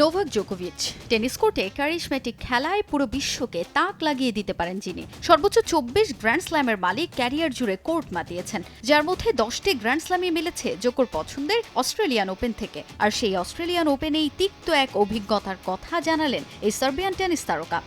Novak জোকোভিচ। Tennis কোর্টে charismatic খেলায় পুরো বিশ্বকে তাক লাগিয়ে দিতে পারেন যিনি। সর্বোচ্চ চব্বিশ গ্র্যান্ড স্ল্যামের মালিক ক্যারিয়ার জুড়ে কোর্ট মাতিয়েছেন। যার মধ্যে দশটি গ্র্যান্ড স্ল্যামই মিলেছে জোকোর পছন্দের অস্ট্রেলিয়ান ওপেন থেকে। আর সেই অস্ট্রেলিয়ান ওপেনেই তিক্ত এক অভিজ্ঞতার কথা জানালেন এই সার্বিয়ান টেনিস তারকা।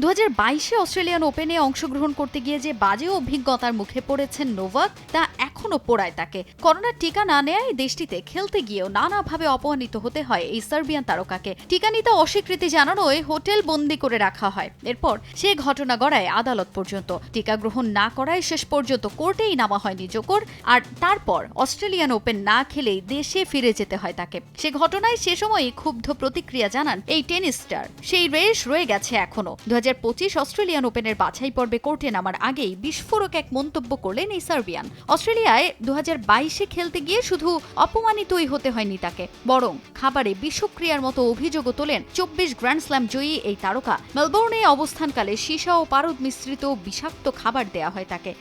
দু হাজার বাইশে অস্ট্রেলিয়ান ওপেনে অংশগ্রহণ করতে গিয়ে যে বাজে অভিজ্ঞতার মুখে পড়েছেন নোভাক তা এখনও পোড়ায় তাকে। করোনার টিকা না নেয় দেশটিতে খেলতে গিয়েও নানাভাবে অপমানিত হতে হয় এই সার্বিয়ান তারকাকে। টিকা নিতে অস্বীকৃতি জানানোয় হোটেল বন্দি করে রাখা হয়। এরপর সে ঘটনা গড়ায় আদালত পর্যন্ত। টিকা গ্রহণ না করায় শেষ পর্যন্ত কোর্টেই নামা হয়নি জোকর। আর তারপর অস্ট্রেলিয়ান ওপেন না খেলেই দেশে ফিরে যেতে হয় তাকে। সে ঘটনায় সে সময়ই ক্ষুব্ধ প্রতিক্রিয়া জানান এই টেনিস স্টার সেই রেশ রয়ে গেছে এখনও। দু হাজার পঁচিশ অস্ট্রেলিয়ান ওপেনের বাছাই পর্বে কোর্টে নামার আগেই বিস্ফোরক এক মন্তব্য করলেন এই সার্বিয়ান। অস্ট্রেলিয়ায় দু বাইশে খেলতে গিয়ে শুধু অপমানিতই হতে হয়নি তাকে, বরং খাবারে বিষক্রিয়ার মতো অভিযোগও তোলেন চব্বিশ গ্র্যান্ড স্ল্যাম জয়ী এই তারকা। মেলবোর্নে অবস্থানকালে সীসা ও পারদ মিশ্রিত বিষাক্ত খাবার দেয়া হয় তাকে।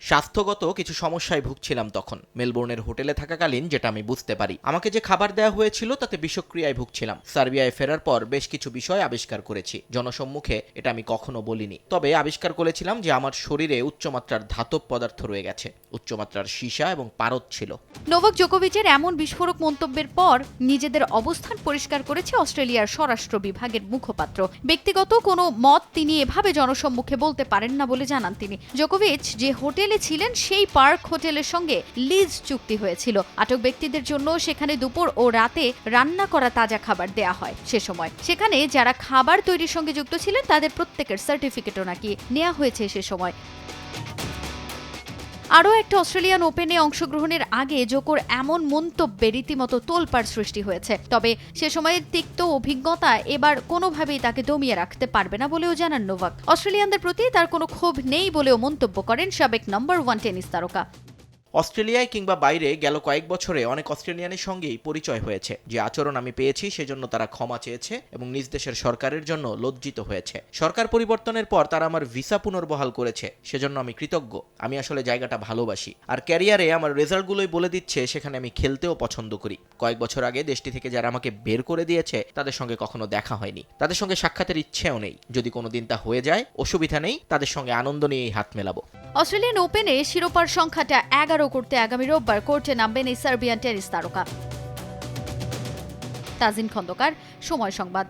স্বাস্থ্যগত কিছু সমস্যায় ভুগছিলাম তখন। মেলবোর্নের হোটেলে থাকাকালীন যেটা আমি বুঝতে পারি। আমাকে যে খাবার দেওয়া হয়েছিল তাতে বিষক্রিয়ায় ভুগছিলাম। সার্বিয়ায় ফেরার পর বেশ কিছু বিষয় আবিষ্কার করেছি। জনসম্মুখে এটা আমি কখনো বলিনি। তবে আবিষ্কার করেছিলাম যে আমার শরীরে উচ্চমাত্রার ধাতব পদার্থ রয়ে গেছে। উচ্চমাত্রার সীসা এবং পারদ ছিল। নোভাক জোকোভিচের এমন বিস্ফোরক মন্তব্যের পর নিজেদের অবস্থান পরিষ্কার করেছে অস্ট্রেলিয়ার স্বরাষ্ট্র বিভাগের মুখপাত্র। ব্যক্তিগত কোনো মত তিনি এভাবে জনসম্মুখে বলতে পারেন না বলে জানান তিনি। জোকোভিচ যে হোটেলে ছিলেন, সেই পার্ক হোটেলের সঙ্গে লিজ চুক্তি হয়েছিল। আটক ব্যক্তিদের জন্য সেখানে দুপুর ও রাতে রান্না করা তাজা খাবার দেয়া হয় সে সময়। সেখানে যারা খাবার তৈরির সঙ্গে যুক্ত ছিলেন, তাদের প্রত্যেকের সার্টিফিকেটও নাকি নেওয়া হয়েছে সে সময়। আরও একটা অস্ট্রেলিয়ান ওপেনে অংশগ্রহণের আগে জোকোর এমন মন্তব্যে রীতিমতো তোলপাড় সৃষ্টি হয়েছে। তবে সে সময়ের তিক্ত অভিজ্ঞতা এবার কোনোভাবেই তাকে দমিয়ে রাখতে পারবে না বলেও জানান নোভাক। অস্ট্রেলিয়ানদের প্রতি তার কোনো ক্ষোভ নেই বলেও মন্তব্য করেন সাবেক নম্বর ওয়ান টেনিস তারকা। অস্ট্রেলিয়ায় কিংবা বাইরে গেল কয়েক বছরে অনেক অস্ট্রেলিয়ানের সঙ্গেই পরিচয় হয়েছে। যে আচরণ আমি পেয়েছি সেজন্য তারা ক্ষমা চেয়েছে এবং নিজ দেশের সরকারের জন্য লজ্জিত হয়েছে। সরকার পরিবর্তনের পর তারা আমার ভিসা পুনর্বহাল করেছে, সেজন্য আমি কৃতজ্ঞ। আমি আসলে জায়গাটা ভালোবাসি। আর ক্যারিয়ারে আমার রেজাল্টগুলোই বলে দিচ্ছে, সেখানে আমি খেলতেও পছন্দ করি। কয়েক বছর আগে দেশটি থেকে যারা আমাকে বের করে দিয়েছে, তাদের সঙ্গে কখনো দেখা হয়নি। তাদের সঙ্গে সাক্ষাতের ইচ্ছেও নেই। যদি কোনো দিন তা হয়ে যায়, অসুবিধা নেই। তাদের সঙ্গে আনন্দ নিয়েই হাত মেলাবো। অস্ট্রেলিয়ান ওপেনে শিরোপার সংখ্যাটা এগারো করতে আগামী রোববার কোর্টে নামবেন এই সার্বিয়ান টেনিস তারকা। তাজিন খন্দকার সময় সংবাদ।